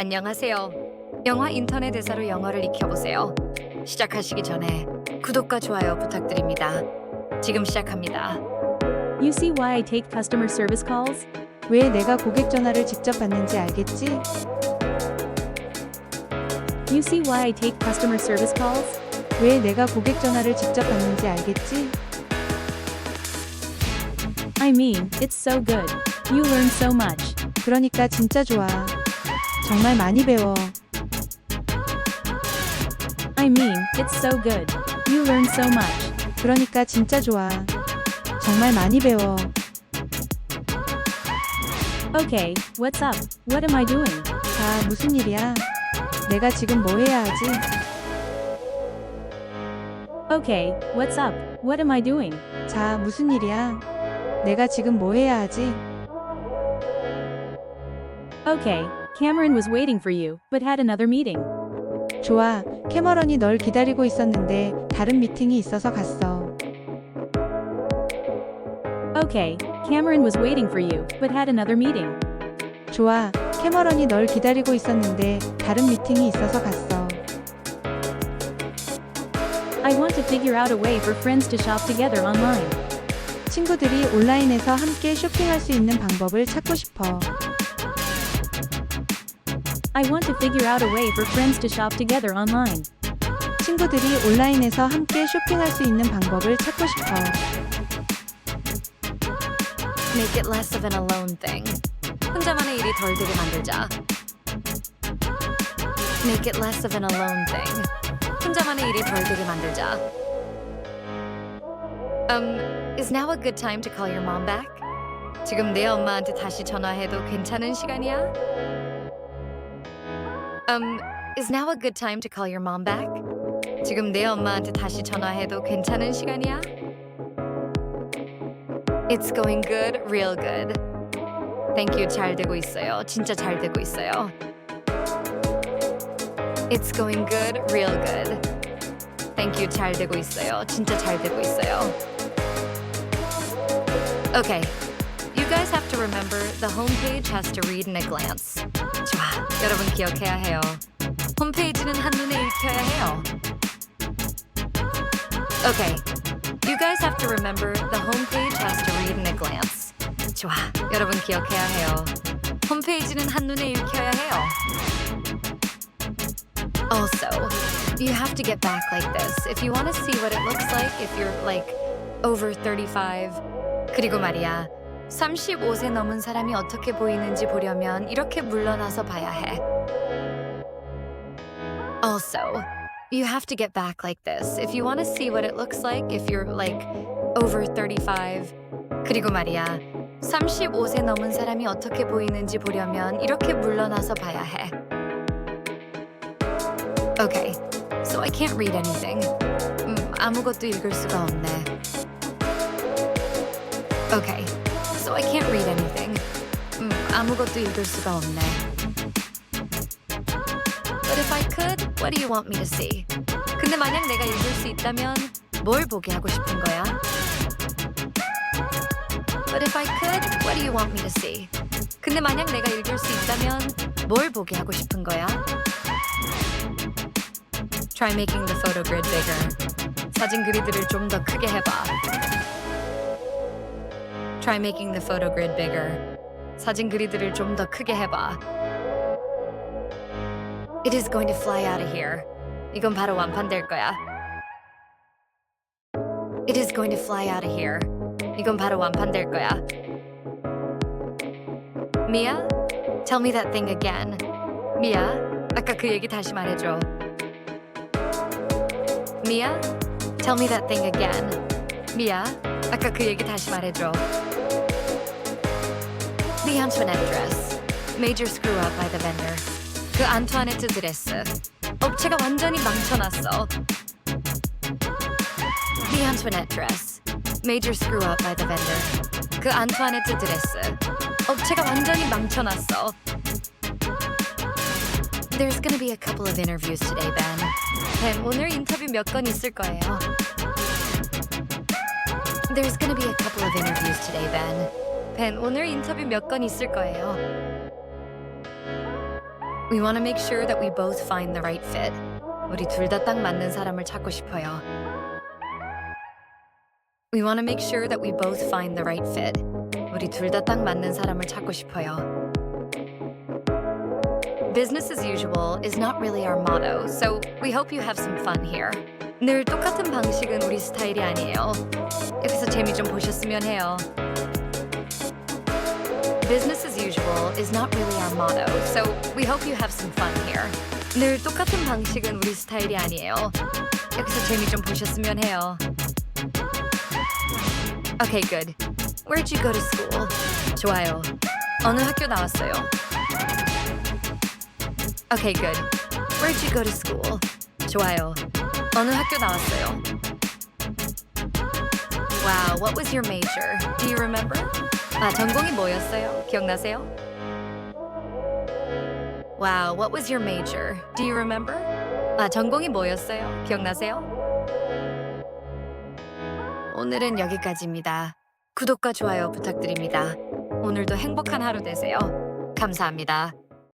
안녕하세요. 영화 인터넷 대사로 영어를 익혀보세요. 시작하시기 전에 구독과 좋아요 부탁드립니다. 지금 시작합니다. You see why I take customer service calls? 왜 내가 고객 전화를 직접 받는지 알겠지? You see why I take customer service calls? 왜 내가 고객 전화를 직접 받는지 알겠지? I mean, it's so good. You learn so much. 그러니까 진짜 좋아. 정말 많이 배워. I mean, it's so good. You learn so much. 그러니까 진짜 좋아. 정말 많이 배워. Okay, what's up? What am I doing? 자, 무슨 일이야? 내가 지금 뭐 해야 하지? Okay, what's up? What am I doing? 자, 무슨 일이야? 내가 지금 뭐 해야 하지? Okay, Cameron was waiting for you, but had another meeting. 좋아. 캐머런이 널 기다리고 있었는데 다른 미팅이 있어서 갔어. Okay, Cameron was waiting for you, but had another meeting. 좋아. 캐머런이 널 기다리고 있었는데 다른 미팅이 있어서 갔어. I want to figure out a way for friends to shop together online. 친구들이 온라인에서 함께 쇼핑할 수 있는 방법을 찾고 싶어. I want to figure out a way for friends to shop together online. 친구들이 온라인에서 함께 쇼핑할 수 있는 방법을 찾고 싶어. Make it less of an alone thing. 혼자만의 일이 덜 되게 만들자. Make it less of an alone thing. 혼자만의 일이 덜 되게 만들자. Um, is now a good time to call your mom back? 지금 내 엄마한테 다시 전화해도 괜찮은 시간이야? Um, is now a good time to call your mom back? 지금 내 엄마한테 다시 전화해도 괜찮은 시간이야? It's going good, real good. Thank you. 잘 되고 있어요. 진짜 잘 되고 있어요. It's going good, real good. Thank you. 잘 되고 있어요. 진짜 잘 되고 있어요. Okay. You guys have to remember the homepage has to read in a glance. 좋아. 여러분 기억해야 해요. 홈페이지는 한눈에 읽혀야 해요. Okay. You guys have to remember the homepage has to read in a glance. 좋아. 여러분 기억해야 해요. 홈페이지는 한눈에 읽혀야 해요. Also, you have to get back like this if you want to see what it looks like if you're like over 35. 그리고 말이야. 35세 넘은 사람이 어떻게 보이는지 보려면 이렇게 물러나서 봐야 해. Also, you have to get back like this if you want to see what it looks like if you're like over 35. 그리고 말이야. 35세 넘은 사람이 어떻게 보이는지 보려면 이렇게 물러나서 봐야 해. Okay, so I can't read anything. 음, 아무것도 읽을 수가 없네. Okay, so I can't read anything. 음, 아무것도 읽을 수가 없네. But if I could, what do you want me to see? 근데 만약 내가 읽을 수 있다면 뭘 보게 하고 싶은 거야? But if I could, what do you want me to see? 근데 만약 내가 읽을 수 있다면 뭘 보게 하고 싶은 거야? Try making the photo grid bigger. 사진 그리드를 좀 더 크게 해봐. Try making the photo grid bigger. 사진 그리드를 좀 더 크게 해봐. It is going to fly out of here. 이건 바로 완판될 거야. It is going to fly out of here. 이건 바로 완판될 거야. 미야, tell me that thing again. 미야, 아까 그 얘기 다시 말해줘. 미야, tell me that thing again. 미야, 아까 그 얘기 다시 말해줘. The Antoinette dress. Major screw up by the vendor. 그 안투아네트 드레스. 업체가 완전히 망쳐놨어. The Antoinette dress. Major screw up by the vendor. 그 안투아네트 드레스. 업체가 완전히 망쳐놨어. There's gonna be a couple of interviews today, Ben. 벤, 오늘 인터뷰 몇 건 있을 거예요. There's gonna be a couple of interviews today, Ben. 벤, 오늘 인터뷰 몇 건 있을 거예요. We want to make sure that we both find the right fit. 우리 둘 다 딱 맞는 사람을 찾고 싶어요. We want to make sure that we both find the right fit. 우리 둘 다 딱 맞는 사람을 찾고 싶어요. Business as usual is not really our motto, so we hope you have some fun here. 늘 똑같은 방식은 우리 스타일이 아니에요. 여기서 재미 좀 보셨으면 해요. Business as usual is not really our motto, so we hope you have some fun here. 늘 똑같은 방식은 우리 스타일이 아니에요. 여기서 재미 좀 보셨으면 해요. Okay, good. Where'd you go to school? 좋아요. 어느 학교 나왔어요? Okay, good. Where'd you go to school? 좋아요. 어느 학교 나왔어요? Wow, what was your major? Do you remember? 아, 전공이 뭐였어요? 기억나세요? Wow, what was your major? Do you remember? 아, 전공이 뭐였어요? 기억나세요? 오늘은 여기까지입니다. 구독과 좋아요 부탁드립니다. 오늘도 행복한 하루 되세요. 감사합니다.